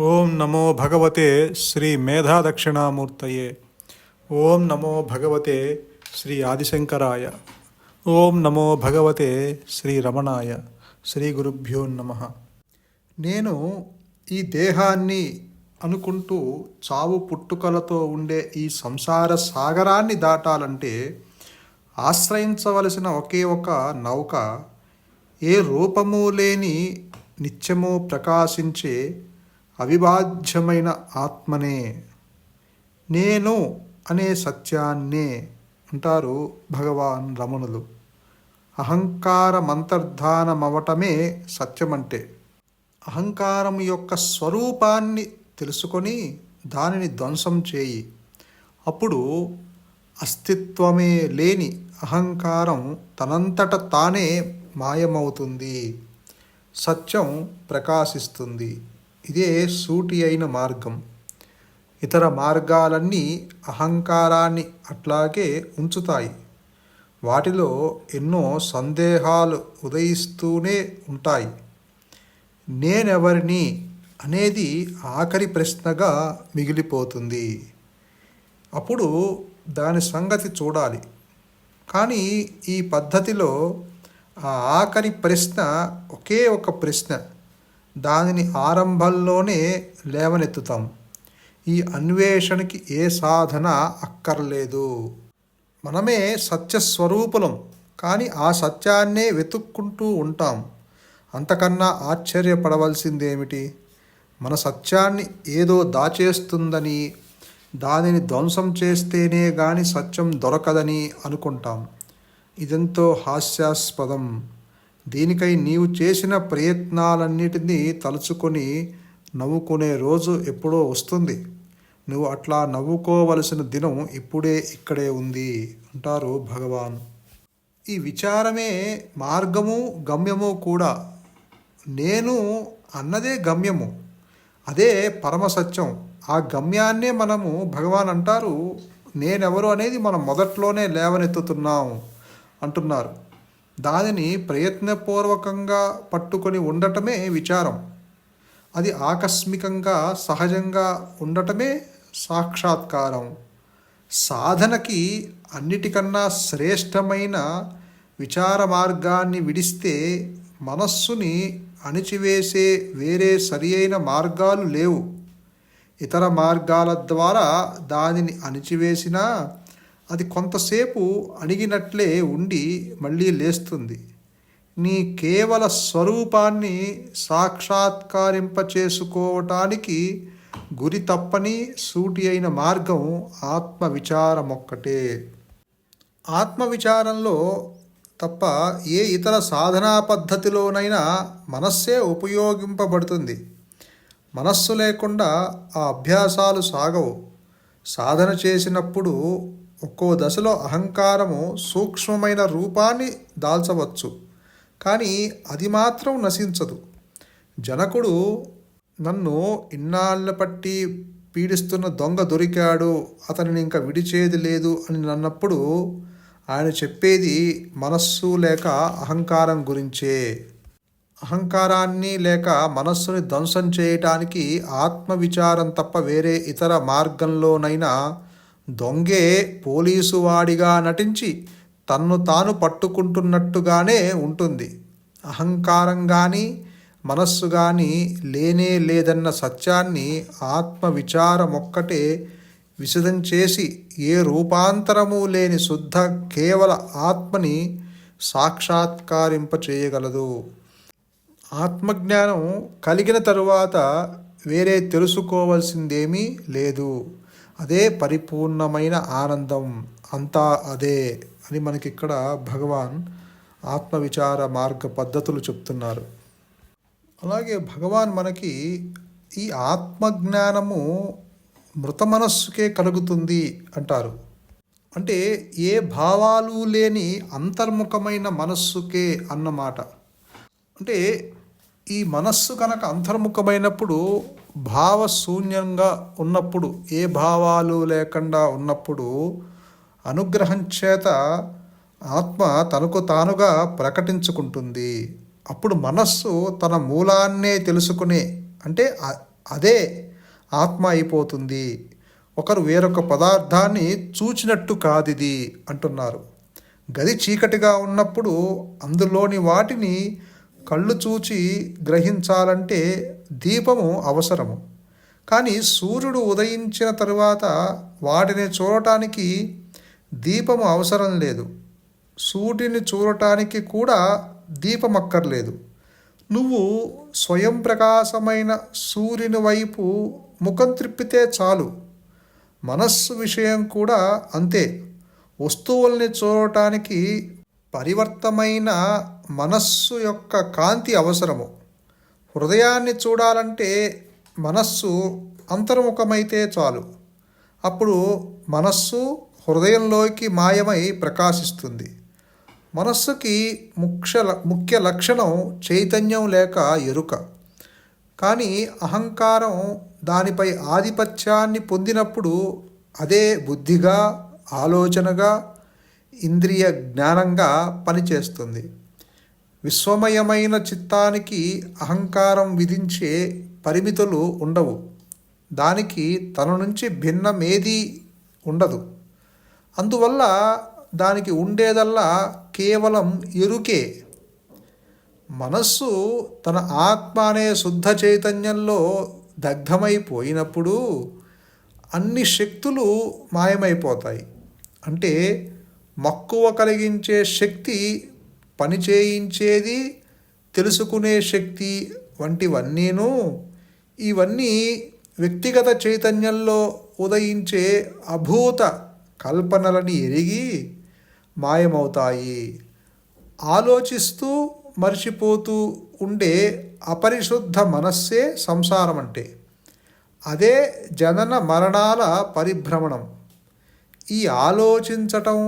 ఓం నమో భగవతే శ్రీ మేధా దక్షిణామూర్తయే ఓం నమో భగవతే శ్రీ ఆదిశంకరాయ. ఓం నమో భగవతే శ్రీ రమణాయ. శ్రీ గురుభ్యో నమ. నేను ఈ దేహాన్ని అనుకుంటూ చావు పుట్టుకలతో ఉండే ఈ సంసార సాగరాన్ని దాటాలంటే ఆశ్రయించవలసిన ఒకే ఒక నౌక ఏ రూపము లేని నిత్యము ప్రకాశించే అవిభాజ్యమైన ఆత్మనే. నేను అనే సత్యాన్నే అంటారు భగవాన్ రమణులు. అహంకారమంతర్ధానమవటమే సత్యమంటే. అహంకారం యొక్క స్వరూపాన్ని తెలుసుకొని దానిని ధ్వంసం చేయి. అప్పుడు అస్తిత్వమే లేని అహంకారం తనంతట తానే మాయమవుతుంది. సత్యం ప్రకాశిస్తుంది. ఇదే సూటి అయిన మార్గం. ఇతర మార్గాలన్నీ అహంకారాన్ని అట్లాగే ఉంచుతాయి. వాటిలో ఎన్నో సందేహాలు ఉదయిస్తూనే ఉంటాయి. నేనెవరిని అనేది ఆఖరి ప్రశ్నగా మిగిలిపోతుంది. అప్పుడు దాని సంగతి చూడాలి. కానీ ఈ పద్ధతిలో ఆ ఆఖరి ప్రశ్న ఒకే ఒక ప్రశ్న. దానిని ఆరంభంలోనే లేవనెత్తుతాం. ఈ అన్వేషణకి ఏ సాధన అక్కర్లేదు. మనమే సత్యస్వరూపులం కానీ ఆ సత్యాన్నే వెతుక్కుంటూ ఉంటాం. అంతకన్నా ఆశ్చర్యపడవలసిందేమిటి? మన సత్యాన్ని ఏదో దాచేస్తుందని దానిని ధ్వంసం చేస్తేనే గాని సత్యం దొరకదని అనుకుంటాం. ఇదెంతో హాస్యాస్పదం. దీనికై నీవు చేసిన ప్రయత్నాలన్నిటినీ తలుచుకొని నవ్వుకునే రోజు ఎప్పుడో వస్తుంది. నువ్వు అట్లా నవ్వుకోవలసిన దినం ఇప్పుడే ఇక్కడే ఉంది అంటారు భగవాన్. ఈ విచారమే మార్గము గమ్యము కూడా. నేను అన్నదే గమ్యము అదే పరమసత్యం ఆ గమ్యాన్నే మనము భగవాన్ అంటారు నేనెవరు అనేది మనం మొదట్లోనే లేవనెత్తుతున్నాం అంటున్నారు. దానిని ప్రయత్నపూర్వకంగా పట్టుకొని ఉండటమే విచారం. అది ఆకస్మికంగా సహజంగా ఉండటమే సాక్షాత్కారం. సాధనకి అన్నిటికన్నా శ్రేష్టమైన విచార మార్గాన్ని విడిస్తే మనస్సుని అణిచివేసే వేరే సరి అయిన మార్గాలు లేవు. ఇతర మార్గాల ద్వారా దానిని అణిచివేసినా అది కొంతసేపు అణిగినట్లే ఉండి మళ్ళీ లేస్తుంది. నీ కేవల స్వరూపాన్ని సాక్షాత్కారింపచేసుకోవటానికి గురి తప్పని సూటి అయిన మార్గం ఆత్మవిచారమొక్కటే. ఆత్మవిచారంలో తప్ప ఏ ఇతర సాధనా పద్ధతిలోనైనా మనస్సే ఉపయోగింపబడుతుంది. మనస్సు లేకుండా ఆ అభ్యాసాలు సాగవు. సాధన చేసినప్పుడు ఒక్కో దశలో అహంకారము సూక్ష్మమైన రూపాన్ని దాల్చవచ్చు కానీ అది మాత్రం నశించదు. జనకుడు నన్ను ఇన్నాళ్ళ పట్టి పీడిస్తున్న దొంగ దొరికాడు అతనిని ఇంకా విడిచేది లేదు అని నన్నప్పుడు ఆయన చెప్పేది మనస్సు లేక అహంకారం గురించే. అహంకారాన్ని లేక మనస్సుని ధ్వంసం చేయటానికి ఆత్మవిచారం తప్ప వేరే ఇతర మార్గంలోనైనా దొంగే పోలీసు వాడిగా నటించి తన్ను తాను పట్టుకుంటున్నట్టుగానే ఉంటుంది. అహంకారం కానీ మనస్సు కానీ లేనే లేదన్న సత్యాన్ని ఆత్మవిచారం ఒక్కటే విశదం చేసి ఏ రూపాంతరము లేని శుద్ధ కేవల ఆత్మని సాక్షాత్కారింప చేయగలదు ఆత్మజ్ఞానం కలిగిన తరువాత వేరే తెలుసుకోవాల్సిందేమీ లేదు. అదే పరిపూర్ణమైన ఆనందం అంతా అదే అని మనకి ఇక్కడ భగవాన్ ఆత్మవిచార మార్గ పద్ధతులు చెప్తున్నారు. అలాగే భగవాన్ మనకి ఈ ఆత్మజ్ఞానము మృత మనస్సుకే కలుగుతుంది అంటారు. అంటే ఏ భావాలు లేని అంతర్ముఖమైన మనస్సుకే అన్నమాట. అంటే ఈ మనస్సు కనుక అంతర్ముఖమైనప్పుడు భావశూన్యంగా ఉన్నప్పుడు ఏ భావాలు లేకుండా ఉన్నప్పుడు అనుగ్రహం చేత ఆత్మ తనకు తానుగా ప్రకటించుకుంటుంది. అప్పుడు మనస్సు తన మూలాన్నే తెలుసుకునే అంటే అదే ఆత్మ అయిపోతుంది. ఒకరు వేరొక పదార్థాన్ని చూచినట్టు కాదిది అంటున్నారు. గది చీకటిగా ఉన్నప్పుడు అందులోని వాటిని కళ్ళు చూచి గ్రహించాలంటే దీపము అవసరము. కానీ సూర్యుడు ఉదయించిన తరువాత వాటిని చూడటానికి దీపము అవసరం లేదు. సూర్యుని చూడటానికి కూడా దీపం అక్కర్లేదు నువ్వు స్వయం ప్రకాశమైన సూర్యుని వైపు ముఖం త్రిప్పితే చాలు. మనస్సు విషయం కూడా అంతే. వస్తువుల్ని చూడటానికి పరివర్తమైన మనస్సు యొక్క కాంతి అవసరము. హృదయాన్ని చూడాలంటే మనస్సు అంతర్ముఖమైతే చాలు. అప్పుడు మనస్సు హృదయంలోకి మాయమై ప్రకాశిస్తుంది. మనస్సుకి ముఖ్య ముఖ్య లక్షణం చైతన్యం లేక ఎరుక. కానీ అహంకారం దానిపై ఆధిపత్యాన్ని పొందినప్పుడు అదే బుద్ధిగా ఆలోచనగా ఇంద్రియ జ్ఞానంగా పనిచేస్తుంది. విశ్వమయమైన చిత్తానికి అహంకారం విధించే పరిమితులు ఉండవు. దానికి తన నుంచి భిన్నమేదీ ఉండదు. అందువల్ల దానికి ఉండేదల్లా కేవలం ఎరుకే. మనస్సు తన ఆత్మ అనే శుద్ధ చైతన్యంలో దగ్ధమైపోయినప్పుడు అన్ని శక్తులు మాయమైపోతాయి. అంటే మక్కువ కలిగించే శక్తి పని చేయించేది తెలుసుకునే శక్తి వంటివన్నీను ఇవన్నీ వ్యక్తిగత చైతన్యంలో ఉదయించే అభూత కల్పనలని ఎరిగి మాయమవుతాయి. ఆలోచిస్తూ మర్చిపోతూ ఉండే అపరిశుద్ధ మనస్సే సంసారం అంటే అదే జనన మరణాల పరిభ్రమణం. ఈ ఆలోచించటం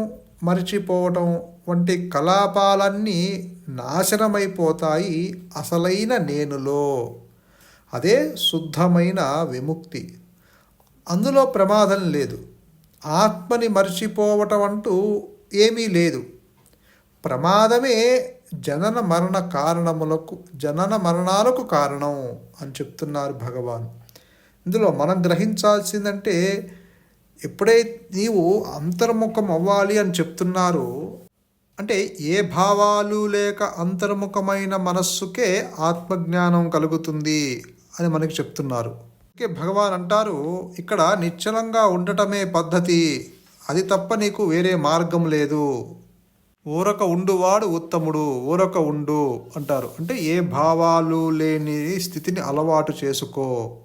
మర్చిపోవటం వంటి కలాపాలన్నీ నాశనమైపోతాయి అసలైన నేనులో. అదే శుద్ధమైన విముక్తి. అందులో ప్రమాదం లేదు. ఆత్మని మర్చిపోవటం అంటూ ఏమీ లేదు. ప్రమాదమే జనన మరణ కారణములకు జనన మరణాలకు కారణం అని చెప్తున్నారు భగవాన్. ఇందులో మనం గ్రహించాల్సిందంటే ఎప్పుడైతే నీవు అంతర్ముఖం అవ్వాలి అని చెప్తున్నారు అంటే ఏ భావాలు లేక అంతర్ముఖమైన మనస్సుకే ఆత్మజ్ఞానం కలుగుతుంది అని మనకి చెప్తున్నారు. అందుకే భగవాన్ అంటారు ఇక్కడ నిశ్చలంగా ఉండటమే పద్ధతి అది తప్ప నీకు వేరే మార్గం లేదు. ఊరక ఉండువాడు ఉత్తముడు ఊరక ఉండు అంటారు. అంటే ఏ భావాలు లేని స్థితిని అలవాటు చేసుకో.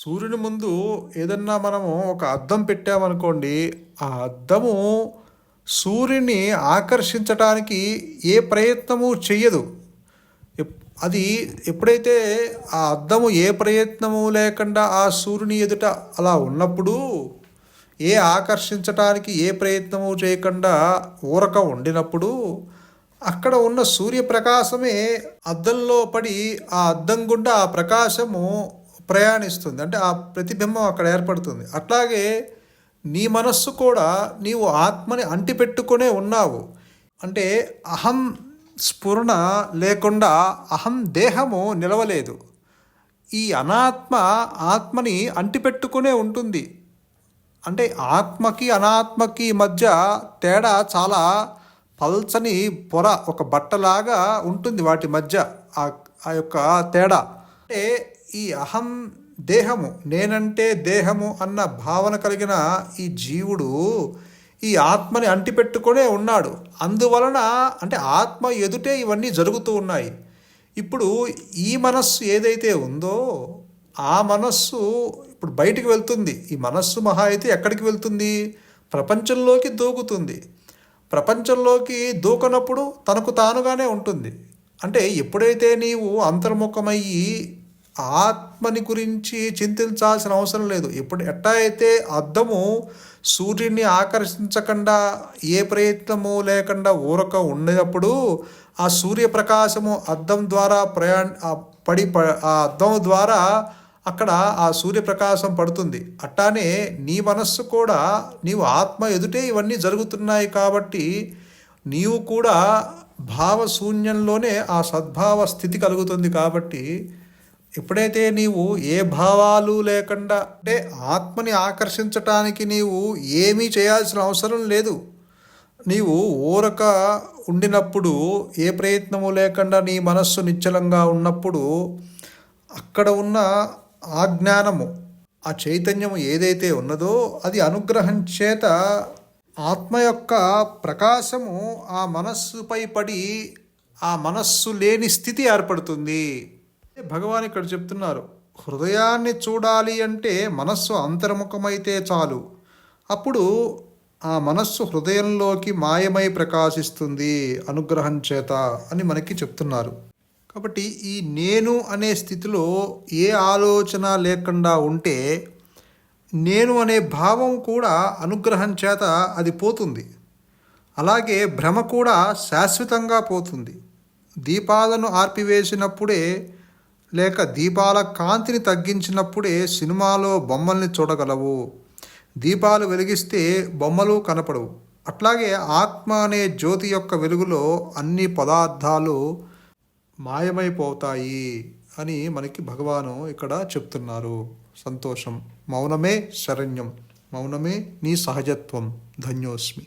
సూర్యుని ముందు ఏదన్నా మనము ఒక అద్దం పెట్టామనుకోండి ఆ అద్దము సూర్యుని ఆకర్షించటానికి ఏ ప్రయత్నము చెయ్యదు. అది ఎప్పుడైతే ఆ అద్దము ఏ ప్రయత్నము లేకుండా ఆ సూర్యుని ఎదుట అలా ఉన్నప్పుడు ఏ ఆకర్షించటానికి ఏ ప్రయత్నము చేయకుండా ఊరక ఉండినప్పుడు అక్కడ ఉన్న సూర్యప్రకాశమే అద్దంలో పడి ఆ అద్దం గుండా ఆ ప్రకాశము ప్రయాణిస్తుంది. అంటే ఆ ప్రతిబింబం అక్కడ ఏర్పడుతుంది. అట్లాగే నీ మనస్సు కూడా నీవు ఆత్మని అంటిపెట్టుకునే ఉన్నావు. అంటే అహం స్ఫురణ లేకుండా అహం దేహము నిలవలేదు. ఈ అనాత్మ ఆత్మని అంటిపెట్టుకునే ఉంటుంది. అంటే ఆత్మకి అనాత్మకి మధ్య తేడా చాలా పల్చని పొర ఒక బట్టలాగా ఉంటుంది వాటి మధ్య ఆ ఆ యొక్క తేడా. అంటే ఈ అహం దేహము నేనంటే దేహము అన్న భావన కలిగిన ఈ జీవుడు ఈ ఆత్మని అంటిపెట్టుకునే ఉన్నాడు. అందువలన అంటే ఆత్మ ఎదుటే ఇవన్నీ జరుగుతూ ఉన్నాయి. ఇప్పుడు ఈ మనస్సు ఏదైతే ఉందో ఆ మనస్సు ఇప్పుడు బయటికి వెళ్తుంది. ఈ మనస్సు మహా అయితే ఎక్కడికి వెళ్తుంది? ప్రపంచంలోకి దూకుతుంది. ప్రపంచంలోకి దూకనప్పుడు తనకు తానుగానే ఉంటుంది. అంటే ఎప్పుడైతే నీవు అంతర్ముఖమయ్యి ఆత్మని గురించి చింతించాల్సిన అవసరం లేదు. ఇప్పుడు ఎట్టా అయితే అద్దము సూర్యుడిని ఆకర్షించకుండా ఏ ప్రయత్నము లేకుండా ఊరక ఉండేటప్పుడు ఆ సూర్యప్రకాశము అద్దం ద్వారా ప్రయాణ పడి ప- ఆ అద్దం ద్వారా అక్కడ ఆ సూర్యప్రకాశం పడుతుంది. అట్టానే నీ మనస్సు కూడా నీవు ఆత్మ ఎదుటే ఇవన్నీ జరుగుతున్నాయి కాబట్టి నీవు కూడా భావశూన్యంలోనే ఆ సద్భావ స్థితి కలుగుతుంది కాబట్టి ఎప్పుడైతే నీవు ఏ భావాలు లేకుండా అంటే ఆత్మని ఆకర్షించటానికి నీవు ఏమీ చేయాల్సిన అవసరం లేదు. నీవు ఊరక ఉండినప్పుడు ఏ ప్రయత్నము లేకుండా నీ మనస్సు నిశ్చలంగా ఉన్నప్పుడు అక్కడ ఉన్న ఆ జ్ఞానము ఆ చైతన్యము ఏదైతే ఉన్నదో అది అనుగ్రహం చేత ఆత్మ యొక్క ప్రకాశము ఆ మనస్సుపై పడి ఆ మనస్సు లేని స్థితి ఏర్పడుతుంది. భగవాన్ ఇక్కడ చెప్తున్నారు హృదయాన్ని చూడాలి అంటే మనస్సు అంతర్ముఖమైతే చాలు. అప్పుడు ఆ మనస్సు హృదయంలోకి మాయమై ప్రకాశిస్తుంది అనుగ్రహం చేత అని మనకి చెప్తున్నారు. కాబట్టి ఈ నేను అనే స్థితిలో ఏ ఆలోచన లేకుండా ఉంటే నేను అనే భావం కూడా అనుగ్రహం చేత అది పోతుంది. అలాగే భ్రమ కూడా శాశ్వతంగా పోతుంది. దీపాలను ఆర్పివేసినప్పుడే లేక దీపాల కాంతిని తగ్గించినప్పుడే సినిమాలో బొమ్మల్ని చూడగలవు. దీపాలు వెలిగిస్తే బొమ్మలు కనపడవు. అట్లాగే ఆత్మ అనే జ్యోతి యొక్క వెలుగులో అన్ని పదార్థాలు మాయమైపోతాయి అని మనకి భగవాను ఇక్కడ చెప్తున్నారు. సంతోషం. మౌనమే శరణ్యం. మౌనమే నీ సహజత్వం. ధన్యోస్మి.